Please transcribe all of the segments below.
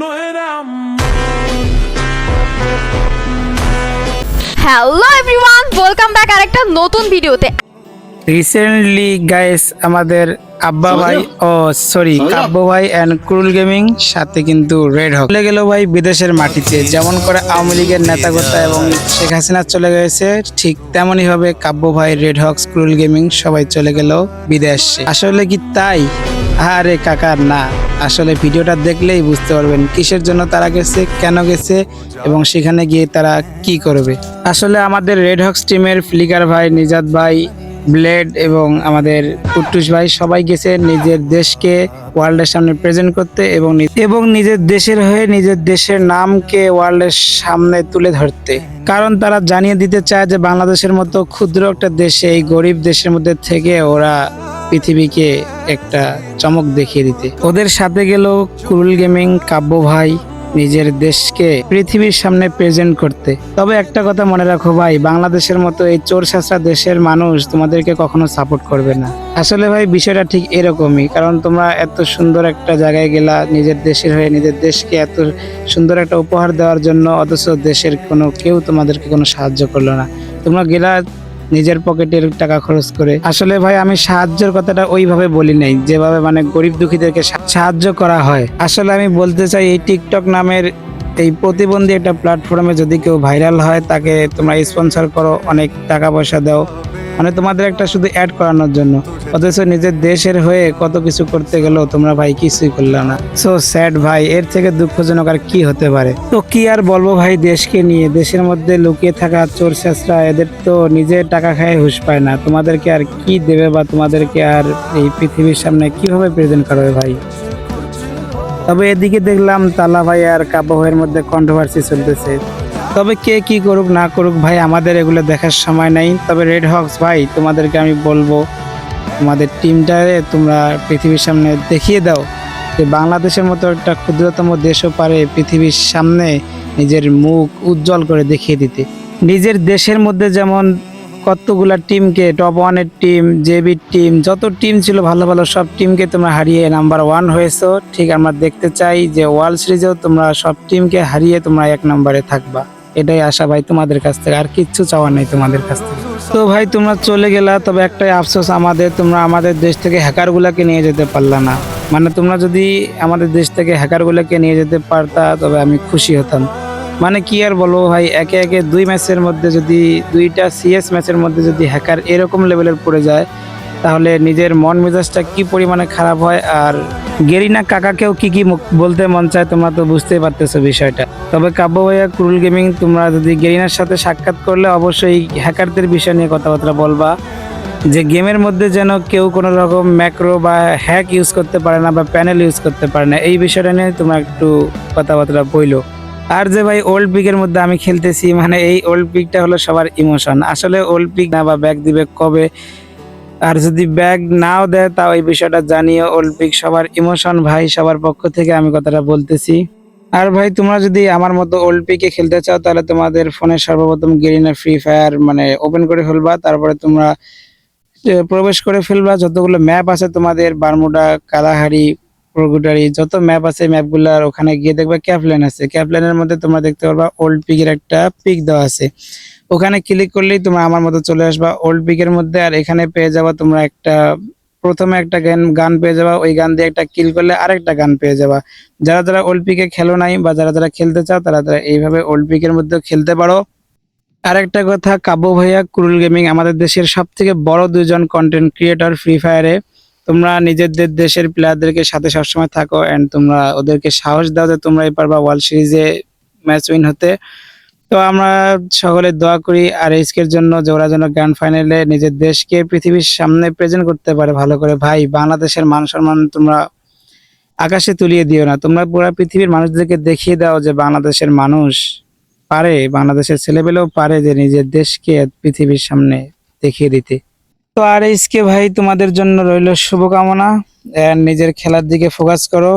no era. Hello everyone welcome back আরেকটা নতুন ভিডিওতে। রিসেন্টলি গাইস আমাদের আব্বা ভাই ও সরি কাব্য ভাই অ্যান্ড ক্রুল গেমিং সাথে কিন্তু রেড হক চলে গেল ভাই বিদেশের মাটিতে। যেমন করে আওয়ামী লীগের নেতাকর্তা এবং শেখ হাসিনা চলে গেছে ঠিক তেমনই ভাবে কাব্য ভাই রেড হক্স ক্রুল গেমিং সবাই চলে গেল বিদেশে। আসলে কি তাই? আরে কাকার না। আসলে ভিডিওটা দেখলেই বুঝতে পারবেন কিসের জন্য তারা গেছে, কেন গেছে এবং সেখানে গিয়ে তারা কি করবে। আসলে আমাদের রেড হক্স টিমের ফ্লিকার ভাই নিজাত ভাই ব্লেড এবং আমাদের কুট্টুস ভাই সবাই গেছে নিজের দেশকে ওয়ার্ল্ডের সামনে প্রেজেন্ট করতে এবং এবং নিজের দেশের হয়ে নিজের দেশের নামকে ওয়ার্ল্ডের সামনে তুলে ধরতে। কারণ তারা জানিয়ে দিতে চায় যে বাংলাদেশের মতো ক্ষুদ্র একটা দেশে এই গরিব দেশের মধ্যে থেকে ওরা পৃথিবীকে একটা চমক দেখিয়ে দিতে। ওদের সাথে গেল কুরুল গেমিং, কাব্য ভাই, নিজের দেশকে পৃথিবীর সামনে প্রেজেন্ট করতে। তবে একটা কথা মনে রাখো ভাই, বাংলাদেশের মতো এই চোর শাসরা দেশের মানুষ তোমাদেরকে কখনো সাপোর্ট করবে না। আসলে ভাই, বিষয়টা ঠিক এরকমই, কারণ তোমরা এত সুন্দর একটা জায়গায় গেলা, নিজের দেশের হয়ে নিজের দেশকে এত সুন্দর একটা উপহার দেওয়ার জন্য, অথচ দেশের কোনো কেউ তোমাদেরকে কোনো সাহায্য করল না। তোমরা গেলা নিজের পকেটের টাকা খরচ করে। আসলে ভাই, আমি সাহায্যের কথাটা ওইভাবে বলি নাই, যেভাবে মানে গরিব দুঃখীদেরকে সাহায্য করা হয়। আসলে আমি বলতে চাই, এই টিকটক নামের এই প্রতিবন্ধী একটা প্ল্যাটফর্মে যদি কেউ ভাইরাল হয়, তাকে তোমরা স্পন্সর করো, অনেক টাকা পয়সা দাও। মানে তোমাদের একটা শুধু অ্যাড করানোর জন্য। অথচ নিজের দেশের হয়ে কত কিছু করতে গেলেও তোমরা ভাই কিছুই করলে না। সো স্যাড ভাই, এর থেকে দুঃখজনক আর কি হতে পারে? তো কি আর বলব ভাই দেশকে নিয়ে? দেশের মধ্যে লুকিয়ে থাকা চোর শেষরা, এদের তো নিজের টাকা খায় হুশ পায় না। তোমাদেরকে আর কি দেবে বা তোমাদেরকে আর এই পৃথিবীর সামনে কীভাবে প্রেজেন্ট করবে ভাই? তবে এদিকে দেখলাম তালা ভাই আর কাব্য ভাইয়ের মধ্যে কন্ট্রোভার্সি চলতেছে। তবে কে কি করুক, না করুক, ভাই, আমাদের এগুলো দেখার সময় নাই। তবে রেড হক্স ভাই, তোমাদেরকে আমি বলব, তোমাদের টিমটারে তোমরা পৃথিবীর সামনে দেখিয়ে দাও যে বাংলাদেশের মতো একটা ক্ষুদ্রতম দেশও পারে পৃথিবীর সামনে নিজের মুখ উজ্জ্বল করে দেখিয়ে দিতে। নিজের দেশের মধ্যে যেমন কতগুলা টিমকে টপ ওয়ানের টিম জেবির টিম যত টিম ছিল ভালো ভালো, সব টিমকে তোমরা হারিয়ে নাম্বার ওয়ান হয়েছো। ঠিক আমরা দেখতে চাই যে ওয়ার্ল্ড সিরিজেও তোমরা সব টিমকে হারিয়ে তোমরা এক নম্বরে থাকবা। এটাই আশা ভাই তোমাদের কাছ থেকে, আর কিচ্ছু চাওয়ার নেই তোমাদের কাছ থেকে। তো ভাই, তোমরা চলে গেলা, তবে একটাই আফসোস আমাদের, তোমরা আমাদের দেশ থেকে হ্যাকারগুলোকে নিয়ে যেতে পারলা না। মানে তোমরা যদি আমাদের দেশ থেকে হ্যাকারগুলোকে নিয়ে যেতে পারতা, তবে আমি খুশি হতাম। মানে কি আর বলব ভাই, একে একে দুই ম্যাচের মধ্যে যদি, দুইটা সিএস ম্যাচের মধ্যে যদি হ্যাকার এরকম লেভেলের পড়ে যায় তাহলে নিজের মন মেজাজটা কি পরিমাণে খারাপ হয়? আর গেরিনা কাকাকেও কি কি বলতে মন চায় তোমরা তো বুঝতেই পারতেছো বিষয়টা। তবে কাব্য ভাইয়া, ক্রুল গেমিং, তোমরা যদি গেরিনার সাথে সাক্ষাৎ করলে অবশ্যই হ্যাকারদের বিষয় নিয়ে কথাবার্তা বলবা। যে গেমের মধ্যে যেন কেউ কোনো রকম ম্যাক্রো বা হ্যাক ইউজ করতে পারে না বা প্যানেল ইউজ করতে পারে না, এই বিষয়টা নিয়ে তোমরা একটু কথাবার্তা বইলো। আর যে ভাই ওল্ড পিকের মধ্যে আমি খেলতেছি মানে এই ওল্ড পিকটা হলো সবার ইমোশন। আসলে ওল্ড পিক না বা ব্যাগ দিবে কবে? আর যদি ব্যাগ নাও দেয়, তাও এই বিষয়টা জানিয়ে অলিম্পিক সবার ইমোশন ভাই, সবার পক্ষ থেকে আমি কথাটা বলতেছি। আর ভাই, তোমরা যদি আমার মতো অলিম্পিকে পিকে খেলতে চাও, তাহলে তোমাদের ফোনে সর্বপ্রথম গেরিনা ফ্রি ফায়ার মানে ওপেন করে ফেলবা। তারপরে তোমরা প্রবেশ করে ফেলবা। যতগুলো ম্যাপ আছে তোমাদের বারমুডা কালাহারি প্রগুটারি যত ম্যাপ আছে ম্যাপগুলোর ওখানে গিয়ে দেখবে ক্যাপলেন আছে। ক্যাপলেনের মধ্যে তোমরা দেখতে পারবা ওল্ড পিকের একটা পিক দেওয়া আছে। ওখানে ক্লিক করলেই তোমরা আমার মতো চলে আসবা ওল্ড পিকের মধ্যে আর এখানে পেয়ে যাবা তোমরা একটা, প্রথমে একটা গান গান পেয়ে যাবা, ওই গান দিয়ে একটা কিল করলে আরেকটা গান পেয়ে যাবা। যারা যারা ওল্ড পিকে খেলো নাই বা যারা যারা খেলতে চাও, তারা তারা এইভাবে ওল্ড পিকের মধ্যে খেলতে পারো। আরেকটা কথা কাব্য ভাইয়া ক্রুল গেমিং আমাদের দেশের সব থেকে বড় দুজন কন্টেন্ট ক্রিয়েটর ফ্রি ফায়ারে তোমরা নিজেদের দেশের প্লেয়ারদেরকে সাথে সবসময় থাকো এন্ড তোমরা ওদেরকে সাহস দাও যে তোমরা এই পারবা ওয়ার্ল্ড সিরিজে ম্যাচ উইন হতে। তো আমরা সকলে দোয়া করি আর এইচকের জন্য যে ওরা যেন গ্র্যান্ড ফাইনালে নিজের দেশকে পৃথিবীর সামনে প্রেজেন্ট করতে পারে ভালো করে। ভাই, বাংলাদেশের মান সম্মান তোমরা আকাশে তুলিয়ে দিও না। তোমরা পুরো পৃথিবীর মানুষদেরকে দেখিয়ে দাও যে বাংলাদেশের মানুষ পারে, বাংলাদেশের ছেলেপেলেও পারে যে নিজের দেশকে পৃথিবীর সামনে দেখিয়ে দিতে। তো আর এইসকে ভাই তোমাদের জন্য রইল শুভকামনা। নিজের খেলার দিকে ফোকাস করো।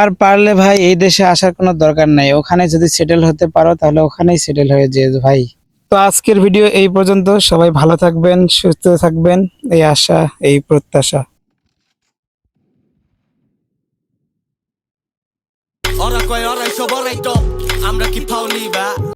আর পারলে ভাই এই দেশে আসার কোনো দরকার নাই। ওখানে যদি সেটেল হতে পারো, তাহলে ওখানেই সেটেল হয়ে যেও ভাই। তো আজকের ভিডিও এই পর্যন্ত। সবাই ভালো থাকবেন, সুস্থ থাকবেন। এই আশা, এই প্রত্যাশা। আমরা কি ফাউলি বা